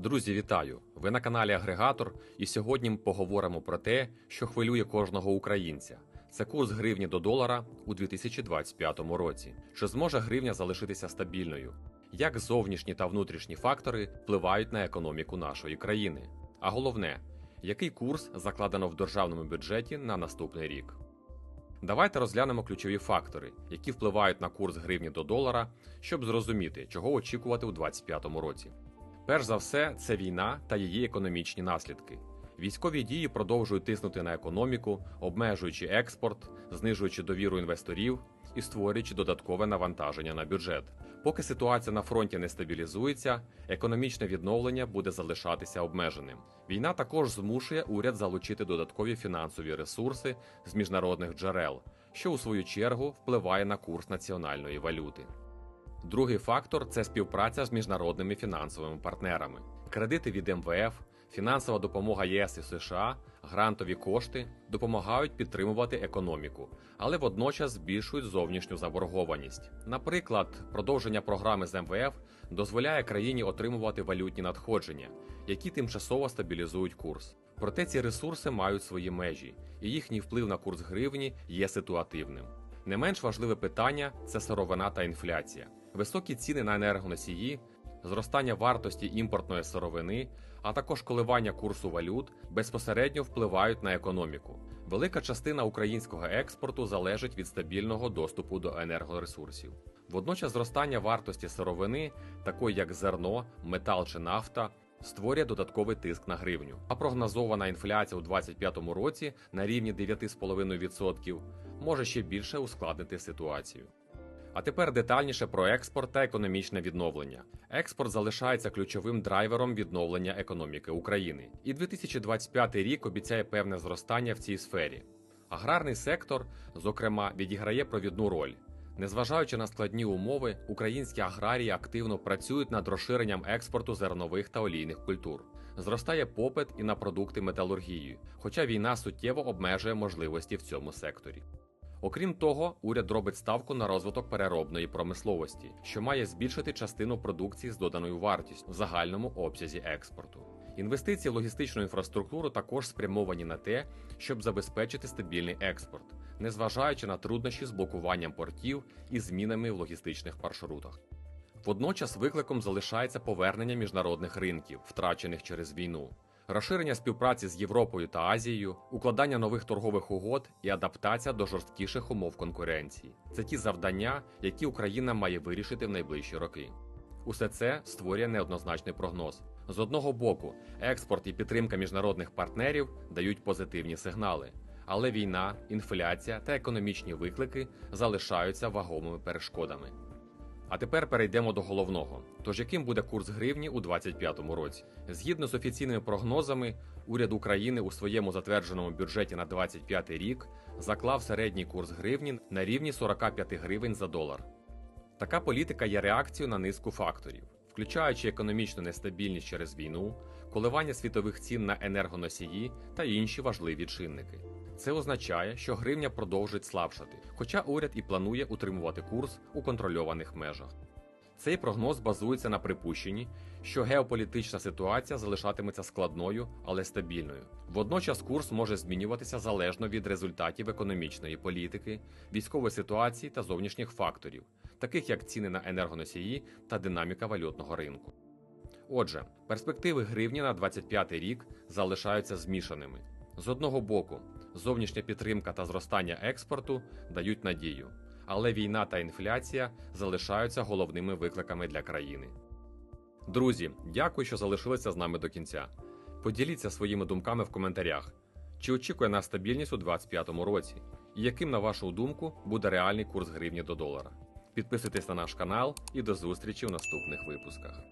Друзі, вітаю! Ви на каналі Агрегатор, і сьогодні ми поговоримо про те, що хвилює кожного українця. Це курс гривні до долара у 2025 році. Чи зможе гривня залишитися стабільною? Як зовнішні та внутрішні фактори впливають на економіку нашої країни? А головне, який курс закладено в державному бюджеті на наступний рік? Давайте розглянемо ключові фактори, які впливають на курс гривні до долара, щоб зрозуміти, чого очікувати у 2025 році. Перш за все, це війна та її економічні наслідки. Військові дії продовжують тиснути на економіку, обмежуючи експорт, знижуючи довіру інвесторів і створюючи додаткове навантаження на бюджет. Поки ситуація на фронті не стабілізується, економічне відновлення буде залишатися обмеженим. Війна також змушує уряд залучити додаткові фінансові ресурси з міжнародних джерел, що у свою чергу впливає на курс національної валюти. Другий фактор це співпраця з міжнародними фінансовими партнерами. Кредити від МВФ, фінансова допомога ЄС і США, грантові кошти допомагають підтримувати економіку, але водночас збільшують зовнішню заборгованість. Наприклад, продовження програми з МВФ дозволяє країні отримувати валютні надходження, які тимчасово стабілізують курс. Проте ці ресурси мають свої межі, і їхній вплив на курс гривні є ситуативним. Не менш важливе питання це сировина та інфляція. Високі ціни на енергоносії, зростання вартості імпортної сировини, а також коливання курсу валют безпосередньо впливають на економіку. Велика частина українського експорту залежить від стабільного доступу до енергоресурсів. Водночас зростання вартості сировини, такої як зерно, метал чи нафта, створює додатковий тиск на гривню. А прогнозована інфляція у 2025 році на рівні 9,5% може ще більше ускладнити ситуацію. А тепер детальніше про експорт та економічне відновлення. Експорт залишається ключовим драйвером відновлення економіки України, і 2025 рік обіцяє певне зростання в цій сфері. Аграрний сектор, зокрема, відіграє провідну роль. Незважаючи на складні умови, українські аграрії активно працюють над розширенням експорту зернових та олійних культур. Зростає попит і на продукти металургії, хоча війна суттєво обмежує можливості в цьому секторі. Окрім того, уряд робить ставку на розвиток переробної промисловості, що має збільшити частину продукції з доданою вартістю в загальному обсязі експорту. Інвестиції в логістичну інфраструктуру також спрямовані на те, щоб забезпечити стабільний експорт, незважаючи на труднощі з блокуванням портів і змінами в логістичних маршрутах. Водночас викликом залишається повернення міжнародних ринків, втрачених через війну розширення співпраці з Європою та Азією, укладання нових торгових угод і адаптація до жорсткіших умов конкуренції це ті завдання, які Україна має вирішити в найближчі роки. Усе це створює неоднозначний прогноз. З одного боку, експорт і підтримка міжнародних партнерів дають позитивні сигнали, але війна, інфляція та економічні виклики залишаються вагомими перешкодами. А тепер перейдемо до головного. Тож яким буде курс гривні у 2025 році? Згідно з офіційними прогнозами, уряд України у своєму затвердженому бюджеті на 2025 рік заклав середній курс гривні на рівні 45 гривень за долар. Така політика є реакцією на низку факторів, включаючи економічну нестабільність через війну, коливання світових цін на енергоносії та інші важливі чинники. Це означає, що гривня продовжить слабшати, хоча уряд і планує утримувати курс у контрольованих межах. Цей прогноз базується на припущенні, що геополітична ситуація залишатиметься складною, але стабільною. Водночас курс може змінюватися залежно від результатів економічної політики, військової ситуації та зовнішніх факторів, таких як ціни на енергоносії та динаміка валютного ринку. Отже, перспективи гривні на 2025 рік залишаються змішаними. З одного боку, зовнішня підтримка та зростання експорту дають надію, але війна та інфляція залишаються головними викликами для країни. Друзі, дякую, що залишилися з нами до кінця. Поділіться своїми думками в коментарях, чи очікує нас стабільність у 2025 році, і яким, на вашу думку, буде реальний курс гривні до долара. Підписуйтесь на наш канал і до зустрічі в наступних випусках.